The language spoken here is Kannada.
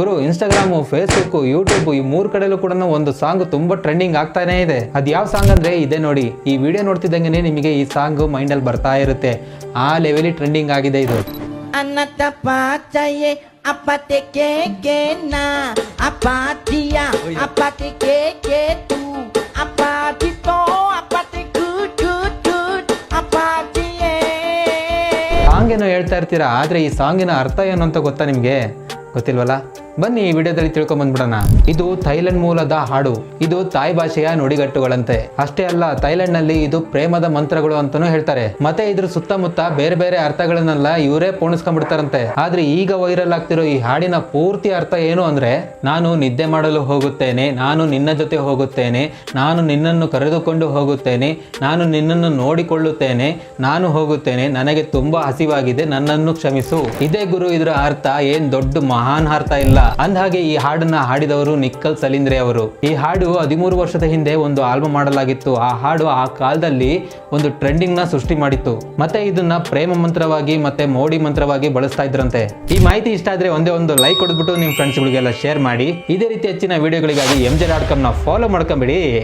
ಗುರು ಇನ್ಸ್ಟಾಗ್ರಾಮು ಫೇಸ್ಬುಕ್ ಯೂಟ್ಯೂಬ್ ಈ ಮೂರ್ ಕಡೆಲೂ ಕೂಡ ಒಂದು ಸಾಂಗ್ ತುಂಬಾ ಟ್ರೆಂಡಿಂಗ್ ಆಗ್ತಾನೆ ಇದೆ. ಅದ್ ಯಾವ ಸಾಂಗ್ ಅಂದ್ರೆ ಇದೆ ನೋಡಿ. ಈ ವಿಡಿಯೋ ನೋಡ್ತಿದ್ದಂಗೆ ನಿಮಗೆ ಈ ಸಾಂಗ್ ಮೈಂಡ್ ಅಲ್ಲಿ ಬರ್ತಾ ಇರುತ್ತೆ. ಆ ಲೆವೆಲಿ ಟ್ರೆಂಡಿಂಗ್ ಆಗಿದೆ ಇದು. ಸಾಂಗ್ ಏನೋ ಹೇಳ್ತಾ ಇರ್ತೀರಾ ಆದ್ರೆ ಈ ಸಾಂಗಿನ ಅರ್ಥ ಏನು ಅಂತ ಗೊತ್ತಾ ನಿಮಗೆ? ಗೊತ್ತಿಲ್ವಲ್ಲ? ಬನ್ನಿ ಈ ವಿಡಿಯೋದಲ್ಲಿ ತಿಳ್ಕೊಂಡ್ ಬಂದ್ಬಿಡೋಣ ಇದು ಥೈಲೆಂಡ್ ಮೂಲದ ಹಾಡು. ಇದು ತಾಯಿ ಭಾಷೆಯ ನುಡಿಗಟ್ಟುಗಳಂತೆ. ಅಷ್ಟೇ ಅಲ್ಲ ಥೈಲೆಂಡ್ನಲ್ಲಿ ಇದು ಪ್ರೇಮದ ಮಂತ್ರಗಳು ಅಂತಾನೂ ಹೇಳ್ತಾರೆ. ಮತ್ತೆ ಇದ್ರ ಸುತ್ತಮುತ್ತ ಬೇರೆ ಬೇರೆ ಅರ್ಥಗಳನ್ನೆಲ್ಲ ಇವರೇ ಪೋಣಿಸ್ಕೊಂಡ್ಬಿಡ್ತಾರಂತೆ. ಆದ್ರೆ ಈಗ ವೈರಲ್ ಆಗ್ತಿರೋ ಈ ಹಾಡಿನ ಪೂರ್ತಿ ಅರ್ಥ ಏನು ಅಂದ್ರೆ, ನಾನು ನಿದ್ದೆ ಮಾಡಲು ಹೋಗುತ್ತೇನೆ, ನಾನು ನಿನ್ನ ಜೊತೆ ಹೋಗುತ್ತೇನೆ, ನಾನು ನಿನ್ನನ್ನು ಕರೆದುಕೊಂಡು ಹೋಗುತ್ತೇನೆ, ನಾನು ನಿನ್ನನ್ನು ನೋಡಿಕೊಳ್ಳುತ್ತೇನೆ, ನಾನು ಹೋಗುತ್ತೇನೆ, ನನಗೆ ತುಂಬಾ ಹಸಿವಾಗಿದೆ, ನನ್ನನ್ನು ಕ್ಷಮಿಸು. ಇದೇ ಗುರು, ಇದರ ಅರ್ಥ. ಏನ್ ದೊಡ್ಡ ಮಹಾನ್ ಅರ್ಥ ಇಲ್ಲ. ಅಂದಹಾಗೆ ಈ ಹಾಡನ್ನ ಹಾಡಿದವರು ನಿಕ್ಕಲ್ ಸಲೀಂದ್ರೆ ಅವರು. ಈ ಹಾಡು ಹದಿಮೂರು ವರ್ಷದ ಹಿಂದೆ ಒಂದು ಆಲ್ಬಮ್ ಮಾಡಲಾಗಿತ್ತು. ಆ ಹಾಡು ಆ ಕಾಲದಲ್ಲಿ ಒಂದು ಟ್ರೆಂಡಿಂಗ್ನ ಸೃಷ್ಟಿ ಮಾಡಿತ್ತು. ಮತ್ತೆ ಇದನ್ನ ಪ್ರೇಮ ಮಂತ್ರವಾಗಿ ಮತ್ತೆ ಮೋಡಿ ಮಂತ್ರವಾಗಿ ಬಳಸ್ತಾ ಇದ್ರಂತೆ. ಈ ಮಾಹಿತಿ ಇಷ್ಟ ಆದ್ರೆ ಒಂದೇ ಒಂದು ಲೈಕ್ ಕೊಡ್ಬಿಟ್ಟು ನಿಮ್ಮ ಫ್ರೆಂಡ್ಸ್ಗಳಿಗೆಲ್ಲ ಶೇರ್ ಮಾಡಿ. ಇದೇ ರೀತಿ ಹೆಚ್ಚಿನ ವಿಡಿಯೋಗಳಿಗಾಗಿ ಎಂ ಜೆ ಡಾಟ್ ಕಾಮ್ನ ಫಾಲೋ ಮಾಡ್ಕೊಂಬಿಡಿ.